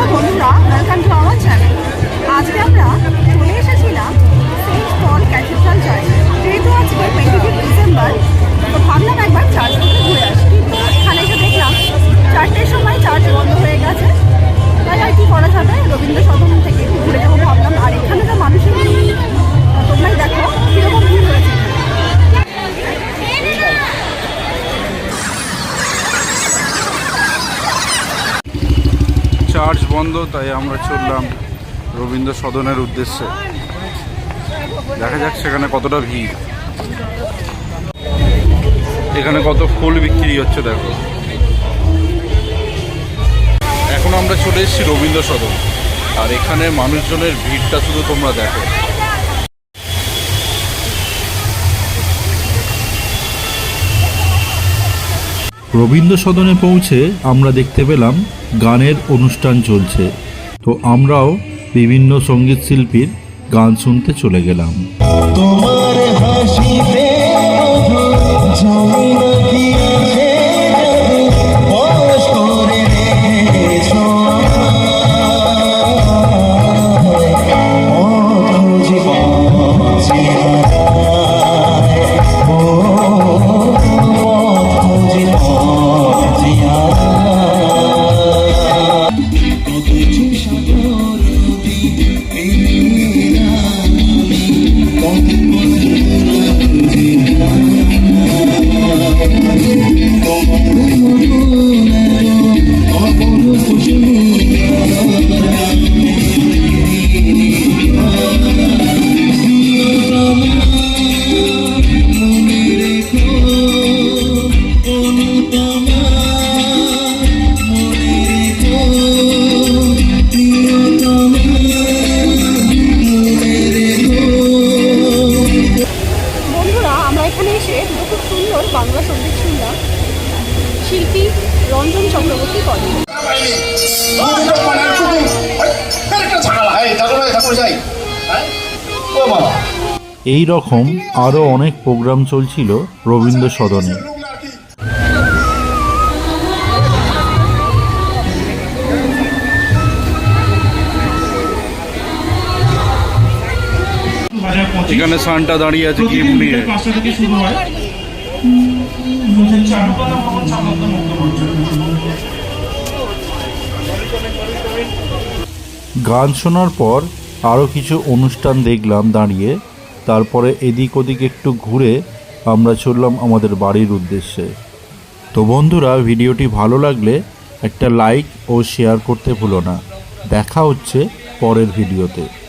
Hello বন্ধুরা welcome to our channel আজকে আমরা চলে এসেছিলাম সেন্ট পল ক্যাথিড্রাল চার্চ বন্ধ, তাই আমরা চললাম রবীন্দ্র সদনের উদ্দেশ্যে। দেখা যাক সেখানে কতটা ভিড়। এখানে কত ফুল বিক্রি হচ্ছে, দেখো। এখন আমরা চলে এসেছি রবীন্দ্র সদন। আর এখানে মানুষজনের ভিড়টা শুধু তোমরা দেখো। রবীন্দ্র সদনে পৌঁছে আমরা দেখতে পেলাম গানের অনুষ্ঠান চলছে। তো আমরাও বিভিন্ন সংগীত শিল্পীর গান শুনতে চলে গেলাম। তোমার হাসিতে রঞ্জন চক্রবর্তী কলেজ এই রকম আরও অনেক প্রোগ্রাম চলছিল রবীন্দ্র সদনে এখানে সানটা দাঁড়িয়ে আছে কি নিয়ে গান শোনার পর আরও কিছু অনুষ্ঠান দেখলাম দাঁড়িয়ে। তারপরে এদিক ওদিক একটু ঘুরে আমরা চললাম আমাদের বাড়ির উদ্দেশ্যে। তো বন্ধুরা, ভিডিওটি ভালো লাগলে একটা লাইক ও শেয়ার করতে ভুলো না। দেখা হচ্ছে পরের ভিডিওতে।